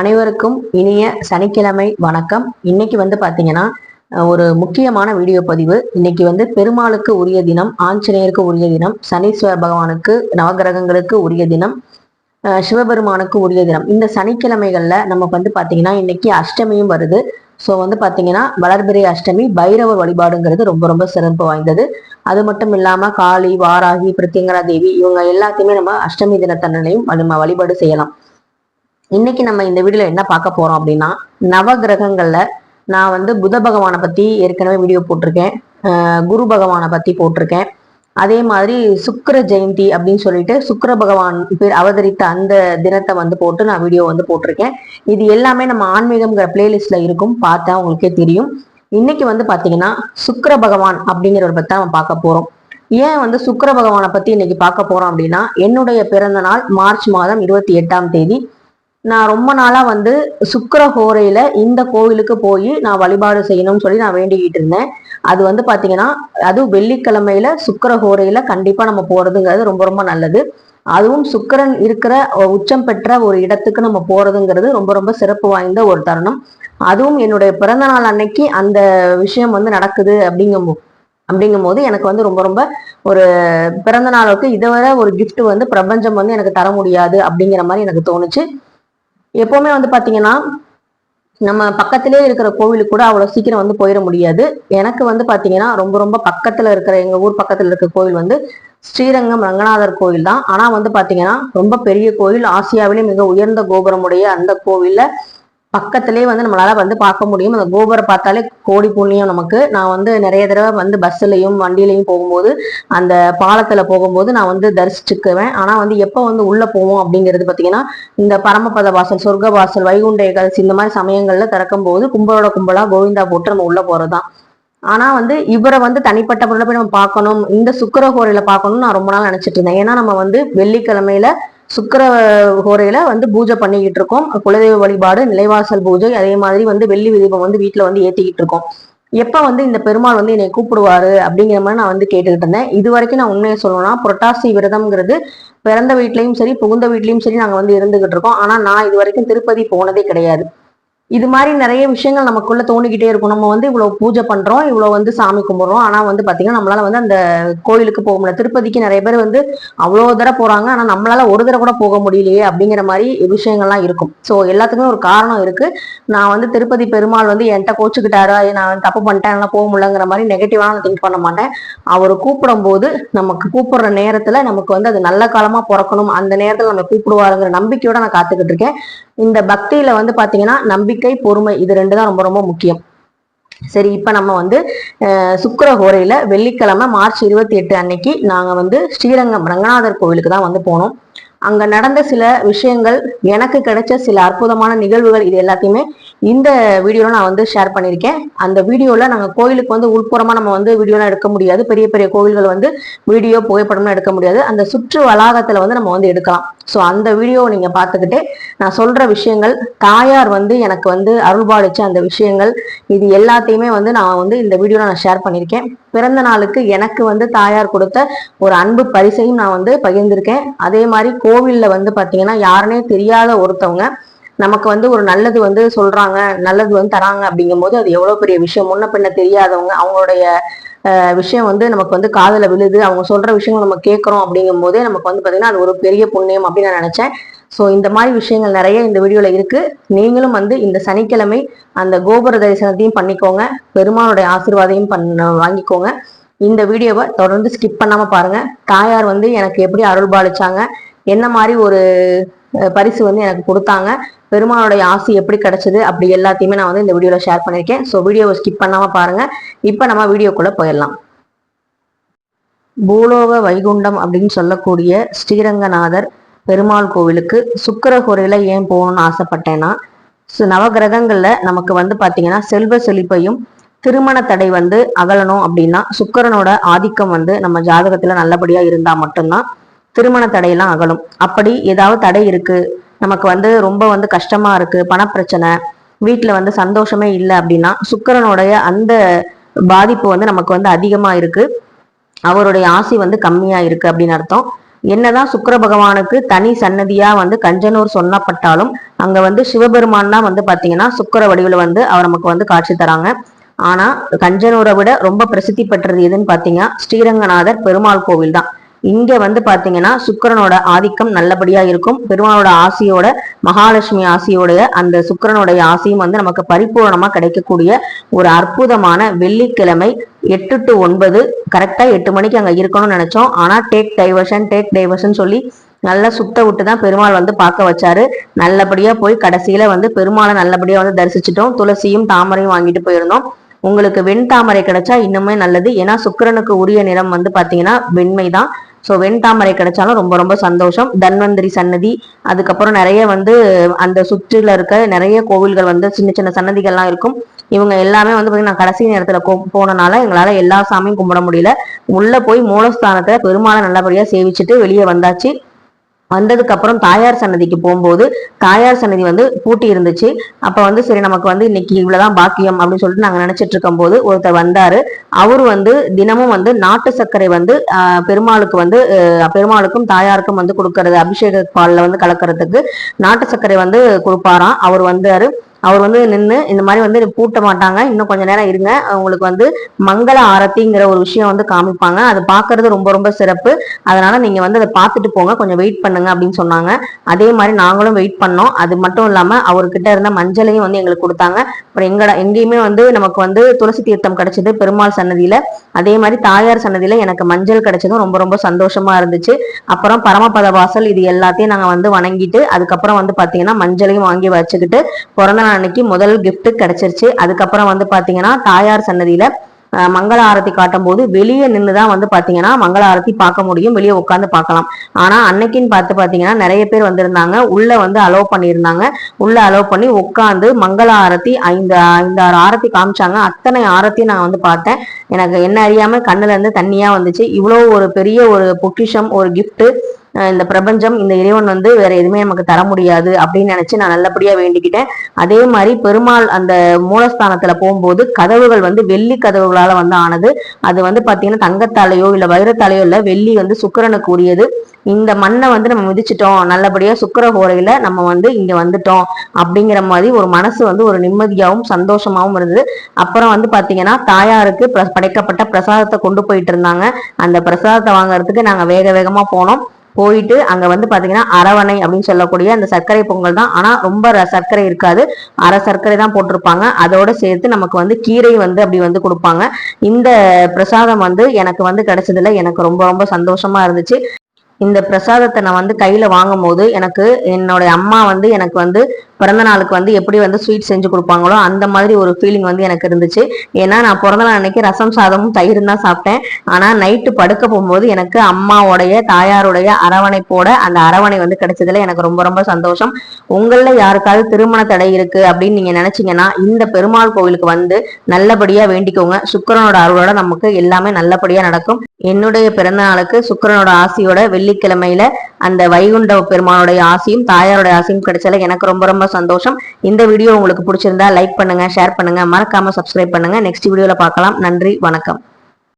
அனைவருக்கும் இனிய சனிக்கிழமை வணக்கம். இன்னைக்கு வந்து பாத்தீங்கன்னா ஒரு முக்கியமான வீடியோ பதிவு. இன்னைக்கு வந்து பெருமாளுக்கு உரிய தினம் ஆஞ்சநேயருக்கு உரிய தினம் சனீஸ்வர பகவானுக்கு நவகிரகங்களுக்கு உரிய தினம் சிவபெருமானுக்கு உரிய தினம். இந்த சனிக்கிழமைகள்ல நமக்கு வந்து பாத்தீங்கன்னா இன்னைக்கு அஷ்டமியும் வருது. ஸோ வந்து பார்த்தீங்கன்னா வளர்பிறை அஷ்டமி பைரவர் வழிபாடுங்கிறது ரொம்ப ரொம்ப சிறப்பு வாய்ந்தது. அது மட்டும் இல்லாமல் காளி வாராகி பிரித்திங்கரா தேவி இவங்க எல்லாத்தையுமே நம்ம அஷ்டமி தினத்தன்னையும் நம்ம வழிபாடு செய்யலாம். இன்னைக்கு நம்ம இந்த வீடியோல என்ன பார்க்க போறோம் அப்படின்னா நவ கிரகங்கள்ல நான் வந்து புத பகவானை பத்தி ஏற்கனவே வீடியோ போட்டிருக்கேன். குரு பகவானை பத்தி போட்டிருக்கேன். அதே மாதிரி சுக்கர ஜெயந்தி அப்படின்னு சொல்லிட்டு சுக்கர பகவான் பேர் அவதரித்த அந்த தினத்தை வந்து போட்டு நான் வீடியோ வந்து போட்டிருக்கேன். இது எல்லாமே நம்ம ஆன்மீகம்ங்கிற பிளேலிஸ்ட்ல இருக்கும். பார்த்தா உங்களுக்கே தெரியும். இன்னைக்கு வந்து பாத்தீங்கன்னா சுக்கர பகவான் அப்படிங்கிறவர் பத்தி தான் நம்ம பார்க்க போறோம். ஏன் வந்து சுக்கர பகவானை பத்தி இன்னைக்கு பார்க்க போறோம் அப்படின்னா என்னுடைய பிறந்த நாள் மார்ச் மாதம் இருபத்தி எட்டாம் தேதி. நான் ரொம்ப நாளாக வந்து சுக்கர ஹோரையில் இந்த கோவிலுக்கு போய் நான் வழிபாடு செய்யணும்னு சொல்லி நான் வேண்டிக்கிட்டு இருந்தேன். அது வந்து பார்த்தீங்கன்னா அதுவும் வெள்ளிக்கிழமையில சுக்கர ஹோரையில் கண்டிப்பாக நம்ம போகிறதுங்கிறது ரொம்ப ரொம்ப நல்லது. அதுவும் சுக்கரன் இருக்கிற உச்சம் பெற்ற ஒரு இடத்துக்கு நம்ம போகிறதுங்கிறது ரொம்ப ரொம்ப சிறப்பு வாய்ந்த ஒரு தருணம். அதுவும் என்னுடைய பிறந்த நாள் அன்னைக்கு அந்த விஷயம் வந்து நடக்குது அப்படிங்கும் அப்படிங்கும் போது எனக்கு வந்து ரொம்ப ரொம்ப ஒரு பிறந்த நாளுக்கு இதை வர ஒரு கிஃப்ட் வந்து பிரபஞ்சம் வந்து எனக்கு தர முடியாது அப்படிங்கிற மாதிரி எனக்கு தோணுச்சு. எப்போவுமே வந்து பார்த்தீங்கன்னா நம்ம பக்கத்திலே இருக்கிற கோவிலுக்கு கூட அவ்வளோ சீக்கிரம் வந்து போயிட முடியாது. எனக்கு வந்து பார்த்தீங்கன்னா ரொம்ப ரொம்ப பக்கத்தில் இருக்கிற எங்கள் ஊர் பக்கத்தில் இருக்கிற கோவில் வந்து ஸ்ரீரங்கம் ரங்கநாதர் கோவில் தான். ஆனால் வந்து பார்த்தீங்கன்னா ரொம்ப பெரிய கோவில். ஆசியாவிலே மிக உயர்ந்த கோபுரமுடைய அந்த கோவில்ல பக்கத்துலேயே வந்து நம்மளால வந்து பார்க்க முடியும். அந்த கோபுரம் பார்த்தாலே கோடி புண்ணியம் நமக்கு. நான் வந்து நிறைய தடவை வந்து பஸ்ஸுலையும் வண்டியிலையும் போகும்போது அந்த பாலத்துல போகும்போது நான் வந்து தரிசிச்சுக்குவேன். ஆனா வந்து எப்போ வந்து உள்ள போவோம் அப்படிங்கிறது பாத்தீங்கன்னா இந்த பரமபத வாசல் சொர்க்க வாசல் வைகுண்ட ஏகாதசி இந்த மாதிரி சமயங்கள்ல திறக்கும் போது கும்பலோட கும்பலா கோவிந்தா போட்டு நம்ம உள்ள போறதுதான். ஆனா வந்து இவரை வந்து தனிப்பட்ட முறையில போய் நம்ம பார்க்கணும். இந்த சுக்கர கோரையில பார்க்கணும்னு நான் ரொம்ப நாள் நினைச்சிட்டு இருந்தேன். ஏன்னா நம்ம வந்து வெள்ளிக்கிழமையில சுக்கிர ஹோரையில வந்து பூஜை பண்ணிக்கிட்டு இருக்கோம். குலதெய்வ வழிபாடு நிலைவாசல் பூஜை அதே மாதிரி வந்து வெள்ளி தீபம் வந்து வீட்டுல வந்து ஏத்திக்கிட்டு இருக்கோம். எப்ப வந்து இந்த பெருமாள் வந்து என்னை கூப்பிடுவாரு அப்படிங்கிற மாதிரி நான் வந்து கேட்டுக்கிட்டு இருந்தேன். இது வரைக்கும் நான் உண்மையை சொல்லணும்னா புரட்டாசி விரதம்ங்கிறது பிறந்த வீட்லயும் சரி புகுந்த வீட்லயும் சரி நாங்க வந்து இருந்துகிட்டு இருக்கோம். ஆனா நான் இது வரைக்கும் திருப்பதி போனதே கிடையாது. இது மாதிரி நிறைய விஷயங்கள் நமக்குள்ள தோணிக்கிட்டே இருக்கும். நம்ம வந்து இவ்வளவு பூஜை பண்றோம் இவ்வளவு வந்து சாமி கும்பிடுறோம். ஆனா வந்து பாத்தீங்கன்னா நம்மளால வந்து அந்த கோயிலுக்கு போக முடியல. திருப்பதிக்கு நிறைய பேர் வந்து அவ்வளவு தடவை போறாங்க. ஆனா நம்மளால ஒரு தடவை கூட போக முடியலையே அப்படிங்கிற மாதிரி விஷயங்கள்லாம் இருக்கும். சோ எல்லாத்துக்குமே ஒரு காரணம் இருக்கு. நான் வந்து திருப்பதி பெருமாள் வந்து என்கிட்ட கோச்சுக்கிட்டாரா. நான் தப்பு பண்ணிட்டேன். என்னால போக முடியலங்கிற மாதிரி நெகட்டிவான திங்க் பண்ண மாட்டேன். அவர் கூப்பிடும் போது நமக்கு கூப்பிடுற நேரத்துல நமக்கு வந்து அது நல்ல காலமா பிறக்கணும். அந்த நேரத்துல நம்ம கூப்பிடுவாருங்கிற நம்பிக்கையோட நான் காத்துக்கிட்டு இருக்கேன். இந்த பக்தியில வந்து பாத்தீங்கன்னா நம்பிக்கை பொறுமை இது ரெண்டு தான் ரொம்ப ரொம்ப முக்கியம். சரி இப்ப நம்ம வந்து அஹ், சுக்கிர ஹோரையில வெள்ளிக்கிழமை மார்ச் இருபத்தி எட்டு அன்னைக்கு நாங்க வந்து ஸ்ரீரங்கம் ரங்கநாதர் கோவிலுக்கு தான் வந்து போனோம். அங்க நடந்த சில விஷயங்கள் எனக்கு கிடைச்ச சில அற்புதமான நிகழ்வுகள் இது எல்லாத்தையுமே இந்த வீடியோவில் நான் வந்து ஷேர் பண்ணியிருக்கேன். அந்த வீடியோவில் நாங்கள் கோயிலுக்கு வந்து உள்புறமாக நம்ம வந்து வீடியோலாம் எடுக்க முடியாது. பெரிய பெரிய கோவில்கள் வந்து வீடியோ புகைப்படம்லாம் எடுக்க முடியாது. அந்த சுற்று வளாகத்தில் வந்து நம்ம வந்து எடுக்கலாம். ஸோ அந்த வீடியோவை நீங்கள் பார்த்துக்கிட்டே நான் சொல்கிற விஷயங்கள் தாயார் வந்து எனக்கு வந்து அருள்பாடிச்ச அந்த விஷயங்கள் இது எல்லாத்தையுமே வந்து நான் வந்து இந்த வீடியோவில் நான் ஷேர் பண்ணியிருக்கேன். பிறந்த நாளுக்கு எனக்கு வந்து தாயார் கொடுத்த ஒரு அன்பு பரிசையும் நான் வந்து பகிர்ந்திருக்கேன். அதே மாதிரி கோவிலில் வந்து பார்த்தீங்கன்னா யாருனே தெரியாத ஒருத்தவங்க நமக்கு வந்து ஒரு நல்லது வந்து சொல்றாங்க நல்லது வந்து தராங்க அப்படிங்கும்போது அது எவ்வளவு பெரிய விஷயம்? முன்ன பின்ன தெரியாதவங்க அவங்களுடைய விஷயம் வந்து நமக்கு வந்து காதல விழுது. அவங்க சொல்ற விஷயங்கள் நம்ம கேட்கறோம் அப்படிங்கும் போதே நமக்கு வந்து பாத்தீங்கன்னா அது ஒரு பெரிய புண்ணியம் அப்படின்னு நான் நினைச்சேன். ஸோ இந்த மாதிரி விஷயங்கள் நிறைய இந்த வீடியோல இருக்கு. நீங்களும் வந்து இந்த சனிக்கிழமை அந்த கோபுர தரிசனத்தையும் பண்ணிக்கோங்க. பெருமானுடைய ஆசீர்வாதையும் பண்ண வாங்கிக்கோங்க. இந்த வீடியோவை தொடர்ந்து ஸ்கிப் பண்ணாம பாருங்க. தாயார் வந்து எனக்கு எப்படி அருள் பாலிச்சாங்க என்ன மாதிரி ஒரு பரிசு வந்து எனக்கு கொடுத்தாங்க. பெருமானுடைய ஆசி எப்படி கிடைச்சது அப்படி எல்லாத்தையுமே நான் வந்து இந்த வீடியோவில் ஷேர் பண்ணியிருக்கேன். ஸோ வீடியோவை ஸ்கிப் பண்ணாமல் பாருங்கள் இப்போ நம்ம வீடியோக்குள்ளே போயிடலாம். பூலோக வைகுண்டம் அப்படின்னு சொல்லக்கூடிய ஸ்ரீரங்கநாதர் பெருமாள் கோவிலுக்கு சுக்கரகுறையில் ஏன் போகணும்னு ஆசைப்பட்டேன்னா நவகிரகங்களில் நமக்கு வந்து பார்த்திங்கன்னா செல்வ செழிப்பையும் திருமண தடை வந்து அகலணும் அப்படின்னா சுக்கிரனோட ஆதிக்கம் வந்து நம்ம ஜாதகத்தில் நல்லபடியாக இருந்தால் மட்டும்தான் திருமண தடையெல்லாம் அகலும். அப்படி ஏதாவது தடை இருக்கு. நமக்கு வந்து ரொம்ப வந்து கஷ்டமா இருக்கு. பணப்பிரச்சனை. வீட்டில் வந்து சந்தோஷமே இல்லை அப்படின்னா சுக்கிரனுடைய அந்த பாதிப்பு வந்து நமக்கு வந்து அதிகமா இருக்கு. அவருடைய ஆசி வந்து கம்மியா இருக்கு அப்படின்னு அர்த்தம். என்னதான் சுக்கிர பகவானுக்கு தனி சன்னதியா வந்து கஞ்சனூர் சொன்னப்பட்டாலும் அங்க வந்து சிவபெருமான் தான் வந்து பாத்தீங்கன்னா சுக்கிர வடிவில் வந்து அவர் நமக்கு வந்து காட்சி தராங்க. ஆனா கஞ்சனூரை விட ரொம்ப பிரசித்தி பெற்றது எதுன்னு பாத்தீங்கன்னா ஸ்ரீரங்கநாதர் பெருமாள் கோவில் தான் இங்க வந்து பாத்தீங்கன்னா சுக்கரனோட ஆதிக்கம் நல்லபடியா இருக்கும். பெருமாளோட ஆசையோட மகாலட்சுமி ஆசையோடைய அந்த சுக்கரனுடைய ஆசையும் வந்து நமக்கு பரிபூர்ணமா கிடைக்கக்கூடிய ஒரு அற்புதமான வெள்ளிக்கிழமை எட்டு டு ஒன்பது கரெக்டா எட்டு மணிக்கு அங்க இருக்கணும்னு நினைச்சோம். ஆனா டேக் டைவர்ஷன் டேக் டைவர்ஷன் சொல்லி நல்லா சுத்த விட்டு தான் பெருமாள் வந்து பார்க்க வச்சாரு. நல்லபடியா போய் கடைசியில வந்து பெருமாளை நல்லபடியா வந்து தரிசிச்சிட்டோம். துளசியும் தாமரையும் வாங்கிட்டு போயிருந்தோம். உங்களுக்கு வெண் தாமரை கிடைச்சா இன்னுமே நல்லது. ஏன்னா சுக்கரனுக்கு உரிய நிறம் வந்து பாத்தீங்கன்னா வெண்மை தான் ஸோ வெண்தாமரை கிடைச்சாலும் ரொம்ப ரொம்ப சந்தோஷம். தன்வந்திரி சன்னதி அதுக்கப்புறம் நிறைய வந்து அந்த சுற்றில இருக்க நிறைய கோவில்கள் வந்து சின்ன சின்ன சன்னதிகள்லாம் இருக்கும். இவங்க எல்லாமே வந்து பார்த்தீங்கன்னா கடைசி நேரத்தில் போனனால எங்களால் எல்லா சாமியும் கும்பிட முடியல. உள்ளே போய் மூலஸ்தானத்தை பெருமாளை நல்லபடியாக சேவிச்சுட்டு வெளியே வந்தாச்சு. வந்ததுக்கு அப்புறம் தாயார் சன்னதிக்கு போகும்போது தாயார் சன்னதி வந்து பூட்டி இருந்துச்சு. அப்ப வந்து சரி நமக்கு வந்து இன்னைக்கு இவ்வளவுதான் பாக்கியம் அப்படின்னு சொல்லிட்டு நாங்க நினைச்சிட்டு இருக்கும் போது ஒருத்தர் வந்தாரு. அவரு வந்து தினமும் வந்து நாட்டு சர்க்கரை வந்து பெருமாளுக்கு வந்து பெருமாளுக்கும் தாயாருக்கும் வந்து கொடுக்கறது அபிஷேக பாலில் வந்து கலக்கிறதுக்கு நாட்டு சர்க்கரை வந்து கொடுப்பாராம். அவர் வந்தாரு. அவர் வந்து நின்று இந்த மாதிரி வந்து பூட்ட மாட்டாங்க. இன்னும் கொஞ்ச நேரம் இருங்க. உங்களுக்கு வந்து மங்கள ஆரத்திங்கிற ஒரு விஷயம் வந்து காமிப்பாங்க. அது பார்க்கறது ரொம்ப ரொம்ப சிறப்பு. அதனால நீங்க வந்து அதை பார்த்துட்டு போங்க. கொஞ்சம் வெயிட் பண்ணுங்க அப்படின்னு சொன்னாங்க. அதே மாதிரி நாங்களும் வெயிட் பண்ணோம். அது மட்டும் இல்லாம அவர்கிட்ட இருந்த மஞ்சளையும் வந்து எங்களுக்கு கொடுத்தாங்க. அப்புறம் எங்கட எங்கேயுமே வந்து நமக்கு வந்து துளசி தீர்த்தம் கிடைச்சது பெருமாள் சன்னதியில. அதே மாதிரி தாயார் சன்னதியில எனக்கு மஞ்சள் கிடைச்சதும் ரொம்ப ரொம்ப சந்தோஷமா இருந்துச்சு. அப்புறம் பரமபத வாசல் இது எல்லாத்தையும் நாங்க வந்து வணங்கிட்டு அதுக்கப்புறம் வந்து பாத்தீங்கன்னா மஞ்சளையும் வாங்கி வச்சுக்கிட்டு பிறந்த அன்னைக்கு முதல் கிஃப்ட் கிடைச்சிருச்சு. அதுக்கப்புறம் வந்து பாத்தீங்கன்னா தாயார் சன்னதியில மங்கள ஆரத்தி காட்டும் போது வெளியே நின்று தான் வந்து பாத்தீங்கன்னா மங்கள ஆரத்தி பார்க்க முடியும். வெளியே உட்காந்து பார்க்கலாம். ஆனா அன்னைக்குன்னு பார்த்து பாத்தீங்கன்னா நிறைய பேர் வந்திருந்தாங்க. உள்ள வந்து அலோவ் பண்ணியிருந்தாங்க. உள்ள அலோவ் பண்ணி உட்காந்து மங்கள ஆரத்தி ஐந்து ஐந்து ஆறு ஆரத்தி காமிச்சாங்க. அத்தனை ஆரத்தியும் நான் வந்து பார்த்தேன். எனக்கு என்ன அறியாம கண்ணுல இருந்து தண்ணியா வந்துச்சு. இவ்வளவு ஒரு பெரிய ஒரு பொக்கிஷம் ஒரு கிஃப்ட் இந்த பிரபஞ்சம் இந்த இறைவன் வந்து வேற எதுவுமே நமக்கு தர முடியாது அப்படின்னு நினைச்சு நான் நல்லபடியா வேண்டிக்கிட்டேன். அதே மாதிரி பெருமாள் அந்த மூலஸ்தானத்துல போகும்போது கதவுகள் வந்து வெள்ளி கதவுகளால வந்து ஆனது. அது வந்து பாத்தீங்கன்னா தங்கத்தாலையோ இல்ல வைரத்தாலையோ இல்ல வெள்ளி வந்து சுக்கரனுக்கு உரியது. இந்த மண்ணை வந்து நம்ம மிதிச்சிட்டோம். நல்லபடியா சுக்கர கோரையில நம்ம வந்து இங்க வந்துட்டோம் அப்படிங்கிற மாதிரி ஒரு மனசு வந்து ஒரு நிம்மதியாகவும் சந்தோஷமாகவும் இருந்தது. அப்புறம் வந்து பாத்தீங்கன்னா தாயாருக்கு படைக்கப்பட்ட பிரசாதத்தை கொண்டு போயிட்டு இருந்தாங்க. அந்த பிரசாதத்தை வாங்குறதுக்கு நாங்க வேக வேகமா போனோம். போயிட்டு அங்கே வந்து பார்த்தீங்கன்னா அரவணை அப்படின்னு சொல்லக்கூடிய அந்த சர்க்கரை பொங்கல் தான். ஆனால் ரொம்ப சர்க்கரை இருக்காது. அரை சர்க்கரை தான் போட்டிருப்பாங்க. அதோட சேர்த்து நமக்கு வந்து கீரை வந்து அப்படி வந்து கொடுப்பாங்க. இந்த பிரசாதம் வந்து எனக்கு வந்து கிடைச்சதுல எனக்கு ரொம்ப ரொம்ப சந்தோஷமா இருந்துச்சு. இந்த பிரசாதத்தை நான் வந்து கையில வாங்கும் போது எனக்கு என்னுடைய அம்மா வந்து எனக்கு வந்து பிறந்த நாளுக்கு வந்து எப்படி வந்து ஸ்வீட் செஞ்சு கொடுப்பாங்களோ அந்த மாதிரி ஒரு ஃபீலிங் வந்து எனக்கு இருந்துச்சு. ஏன்னா நான் பிறந்த நாள் அன்னைக்கு ரசம் சாதமும் தயிரும் தான் சாப்பிட்டேன். ஆனால் நைட்டு படுக்க போகும்போது எனக்கு அம்மாவோடைய தாயாருடைய அரவணைப்போட அந்த அரவணை வந்து கிடைச்சதுல எனக்கு ரொம்ப ரொம்ப சந்தோஷம். உங்களில் யாருக்காவது திருமண தடை இருக்கு அப்படின்னு நீங்க நினைச்சீங்கன்னா இந்த பெருமாள் கோவிலுக்கு வந்து நல்லபடியா வேண்டிக்கோங்க. சுக்கரனோட அருளோட நமக்கு எல்லாமே நல்லபடியா நடக்கும். என்னுடைய பிறந்த நாளுக்கு சுக்கரனோட ஆசையோட வெள்ளிக்கிழமையில அந்த வைகுண்ட பெருமானுடைய ஆசையும் தாயாரோட ஆசையும் கிடைச்சல எனக்கு ரொம்ப ரொம்ப ரொம்ப சந்தோஷம். இந்த வீடியோ உங்களுக்கு பிடிச்சிருந்தா லைக் பண்ணுங்க ஷேர் பண்ணுங்க. மறக்காம சப்ஸ்கிரைப் பண்ணுங்க. நெக்ஸ்ட் வீடியோல பார்க்கலாம். நன்றி வணக்கம்.